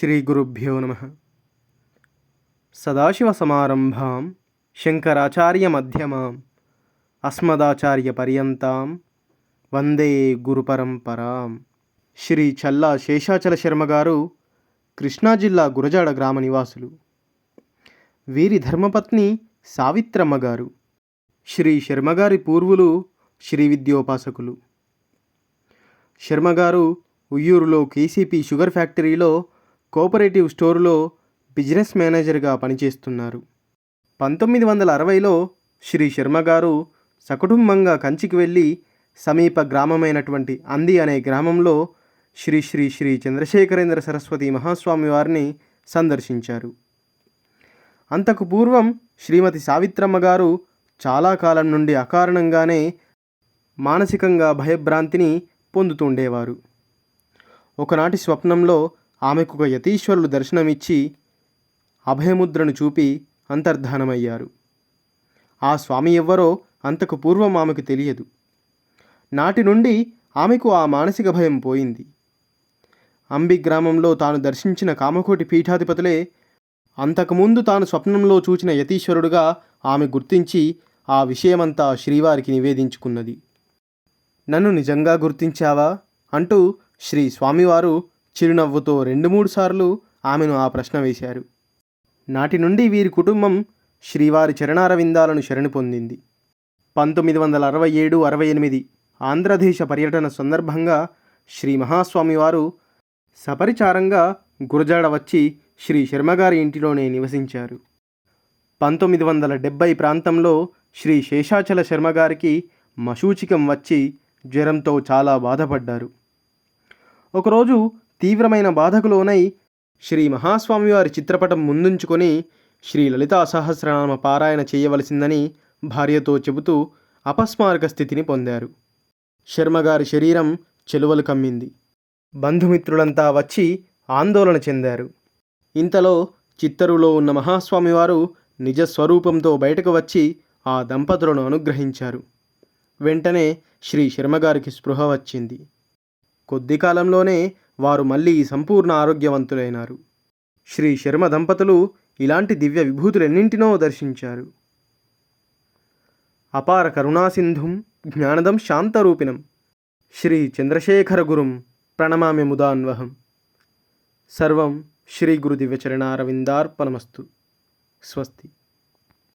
శ్రీ గురుభ్యో నమ మధ్యమాం అస్మదాచార్య పర్యంతాం వందే గురుపరంపరాం శ్రీ చల్లా శేషాచల శర్మ గారు కృష్ణా జిల్లా గురజాడ గ్రామ నివాసులు వీరి ధర్మపత్ని సావిత్రమ్మ గారు। శ్రీ శర్మగారి పూర్వులు శ్రీ విద్యోపాసకులు। శర్మగారు ఉయ్యూరులో కేసీపీ షుగర్ ఫ్యాక్టరీలో కోఆపరేటివ్ స్టోరులో బిజినెస్ మేనేజర్గా పనిచేస్తున్నారు. పంతొమ్మిది వందల అరవైలో శ్రీ శర్మగారు సకుటుంబంగా కంచికి వెళ్ళి సమీప గ్రామమైనటువంటి అంది అనే గ్రామంలో శ్రీ శ్రీ శ్రీ చంద్రశేఖరేంద్ర సరస్వతి మహాస్వామి వారిని సందర్శించారు. అంతకు పూర్వం శ్రీమతి సావిత్రమ్మ గారు చాలా కాలం నుండి అకారణంగానే మానసికంగా భయభ్రాంతిని పొందుతుండేవారు ఒకనాటి స్వప్నంలో ఆమెకు ఒక యతీశ్వరులు దర్శనమిచ్చి అభయముద్రను చూపి అంతర్ధానమయ్యారు. ఆ స్వామి ఎవ్వరో అంతకు పూర్వం ఆమెకు తెలియదు. నాటి నుండి ఆమెకు ఆ మానసిక భయం పోయింది. అంబి గ్రామంలో తాను దర్శించిన కామకోటి పీఠాధిపతులే అంతకుముందు తాను స్వప్నంలో చూచిన యతీశ్వరుడుగా ఆమె గుర్తించి ఆ విషయమంతా శ్రీవారికి నివేదించుకున్నది. నన్ను నిజంగా గుర్తించావా? అంటూ శ్రీ స్వామివారు చిరునవ్వుతో రెండు మూడు సార్లు ఆమెను ఆ ప్రశ్న వేశారు. నాటి నుండి వీరి కుటుంబం శ్రీవారి చరణారవిందాలను శరణు పొందింది. పంతొమ్మిది వందల అరవై ఏడు అరవై ఎనిమిది ఆంధ్రదేశ పర్యటన సందర్భంగా శ్రీ మహాస్వామి వారు సపరిచారంగా గురజాడ వచ్చి శ్రీ శర్మగారి ఇంటిలోనే నివసించారు. పంతొమ్మిది వందల డెబ్బై ప్రాంతంలో శ్రీ శేషాచల శర్మగారికి మశూచికం వచ్చి జ్వరంతో చాలా బాధపడ్డారు. ఒకరోజు తీవ్రమైన బాధకు లోనై శ్రీ మహాస్వామివారి చిత్రపటం ముందుంచుకొని శ్రీ లలితా సహస్రనామ పారాయణ చేయవలసిందని భార్యతో చెబుతూ అపస్మారక స్థితిని పొందారు. శర్మగారి శరీరం చెలువలు కమ్మింది. బంధుమిత్రులంతా వచ్చి ఆందోళన చెందారు. ఇంతలో చిత్తరులో ఉన్న మహాస్వామివారు నిజ స్వరూపంతో బయటకు వచ్చి ఆ దంపతులను అనుగ్రహించారు. వెంటనే శ్రీ శర్మగారికి స్పృహ వచ్చింది. కొద్ది కాలంలోనే వారు మళ్ళీ సంపూర్ణ ఆరోగ్యవంతులైనారు. శ్రీ శర్మ దంపతులు ఇలాంటి దివ్య విభూతులెన్నింటినో దర్శించారు. అపార కరుణాసింధుం జ్ఞానదం శాంతరూపిణం. శ్రీ చంద్రశేఖర గురుం ప్రణమామి ముదాన్వహం. సర్వం శ్రీ గురు దివ్యచరణారవిందార్పణమస్తు స్వస్తి.